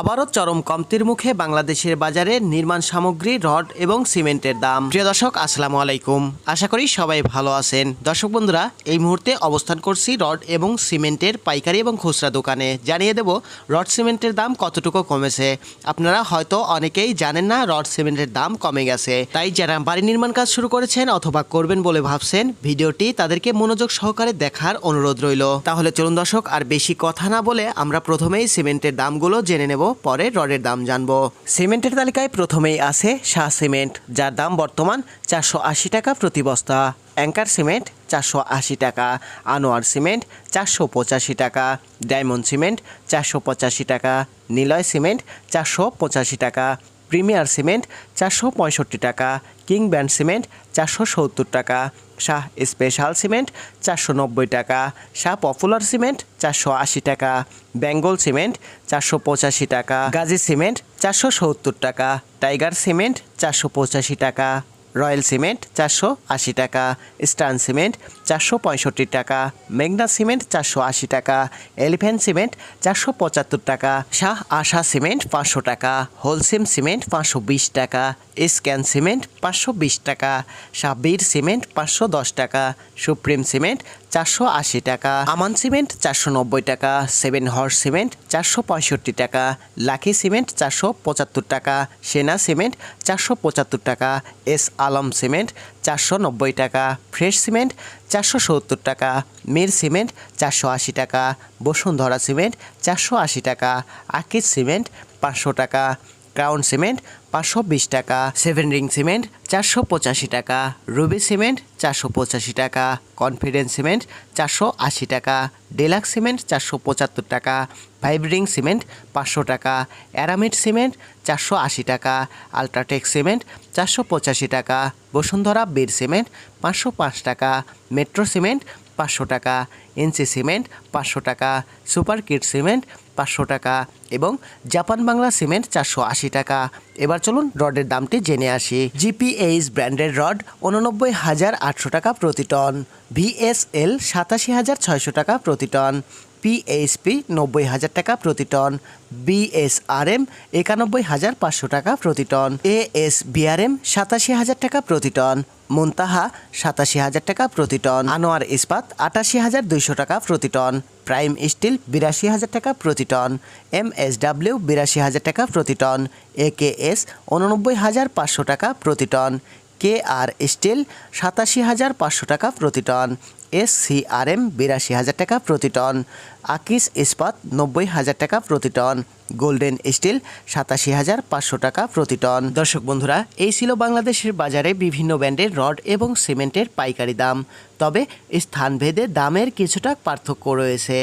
আবারও চরম কমতির মুখে বাংলাদেশের বাজারে নির্মাণ সামগ্রী, রড এবং সিমেন্টের দাম। প্রিয় দর্শক, আসসালামু আলাইকুম। আশা করি সবাই ভালো আছেন। দর্শক বন্ধুরা, এই মুহূর্তে অবস্থান করছি রড এবং সিমেন্টের পাইকারি এবং খুচরা দোকানে। জানিয়ে দেব, রড সিমেন্টের দাম কতটুকু কমেছে। আপনারা হয়তো অনেকেই জানেন না, রড সিমেন্টের দাম কমে গেছে। তাই যারা বাড়ি নির্মাণ কাজ শুরু করেছেন অথবা করবেন বলে ভাবছেন, ভিডিওটি তাদেরকে মনোযোগ সহকারে দেখার অনুরোধ রইল। তাহলে চলুন দর্শক, আর বেশি কথা না বলে আমরা প্রথমেই সিমেন্টের দামগুলো জেনে নেব। পরে রডের দাম জানব। সিমেন্টের তালিকায় প্রথমেই আছে শাহ সিমেন্ট, যার দাম বর্তমান চারশো আশি টাকা প্রতি বস্তা। অ্যাঙ্কার সিমেন্ট, চারশো আশি টাকা। আনোয়ার সিমেন্ট, চারশো পঁচাশি টাকা। ডায়মন্ড সিমেন্ট, চারশো পঁচাশি টাকা। নিলয় সিমেন্ট, চারশো পঁচাশি টাকা। প্রিমিয়ার সিমেন্ট চারশো পঁয়ষট্টি টাকা, কিং ব্যান্ড সিমেন্ট চারশো সত্তর টাকা, শাহ স্পেশাল সিমেন্ট চারশো নব্বই টাকা, শাহ পপুলার সিমেন্ট চারশো আশি টাকা, বেঙ্গল সিমেন্ট চারশো পঁচাশি টাকা, গাজী সিমেন্ট চারশো সত্তর টাকা, টাইগার সিমেন্ট চারশো পঁচাশি টাকা। রয়্যাল সিমেন্ট চারশো আশি টাকা, স্টান সিমেন্ট চারশো পঁয়ষট্টি টাকা, মেঘনা সিমেন্ট চারশো আশি টাকা, এলিফ্যান্ট সিমেন্ট চারশো পঁচাত্তর টাকা, শাহ আশা সিমেন্ট পাঁচশো টাকা, হোলসেম সিমেন্ট পাঁচশো বিশ টাকা, স্ক্যান সিমেন্ট পাঁচশো বিশ টাকা সাব্বির সিমেন্ট পাঁচশো দশ টাকা, সুপ্রিম সিমেন্ট চারশো আশি টাকা, আমান সিমেন্ট চারশো নব্বই টাকা, সেভেন হর্স সিমেন্ট চারশো পঁয়ষট্টি টাকা লাকি সিমেন্ট চারশো পঁচাত্তর টাকা, সেনা সিমেন্ট চারশো পঁচাত্তর টাকা, এস আলম সিমেন্ট, চারশো নব্বই টাকা ফ্রেশ সিমেন্ট, চারশো সত্তর টাকা মির সিমেন্ট, চারশো আশি টাকা বসুন্ধরা সিমেন্ট, চারশো আশি টাকা আকিজ সিমেন্ট, পাঁচশো টাকা ক্রাউন সিমেন্ট পাঁচশো বিশ টাকা, সেভেন রিং সিমেন্ট চারশো পঁচাশি টাকা, রুবি সিমেন্ট চারশো পঁচাশি টাকা, কনফিডেন্স সিমেন্ট চারশো আশি টাকা, ডেলাক্স সিমেন্ট চারশো পঁচাত্তর টাকা, ফাইভ রিং সিমেন্ট পাঁচশো টাকা, অ্যারামিড সিমেন্ট চারশো আশি টাকা, আলট্রাটেক সিমেন্ট চারশো পঁচাশি টাকা, বসুন্ধরা বীর সিমেন্ট পাঁচশো পাঁচ টাকা, মেট্রো সিমেন্ট পাঁচশো টাকা, এনসি সিমেন্ট পাঁচশো টাকা, সুপার কিট সিমেন্ট পাঁচশো টাকা এবং জাপান বাংলা সিমেন্ট চারশো আশি টাকা। এবার চলুন রডের দামটি জেনে আসি। জিপিএইচ ব্র্যান্ডের রড উননব্বই হাজার আটশো টাকা প্রতি টন। ভিএসএল সাতাশি হাজার ছয়শো টাকা প্রতি টন। পিএইচপি নব্বই হাজার টাকা প্রতি টন। বিএসআরএম একানব্বই হাজার পাঁচশো টাকা প্রতি টন। এএস বিআরএম সাতাশি হাজার টাকা প্রতি টন। মুনতাহা, সাতাশি হাজার টাকা প্রতি টন। আনোয়ার ইস্পাত, আটাশি হাজার দুইশো টাকা প্রতি টন। প্রাইম স্টিল, বিরাশি হাজার টাকা প্রতি টন। এম এস ডাব্লিউ বিরাশি হাজার টাকা প্রতি টন। এ কে এস উননব্বই হাজার পাঁচশো টাকা প্রতি টন। কে আর স্টিল সাতাশি হাজার পাঁচশো টাকা প্রতি ton S C R M বিরাশি হাজার টাকা প্রতি টন, আকিস ইস্পাত নব্বই হাজার টাকা প্রতি টন, গোল্ডেন স্টিল সাতাশি হাজার পাঁচশো টাকা প্রতি টন। দর্শক বন্ধুরা, এই ছিল বাংলাদেশের বাজারে বিভিন্ন ব্র্যান্ডের রড এবং সিমেন্টের পাইকারি দাম। তবে স্থানভেদে দামের কিছুটা পার্থক্য রয়েছে।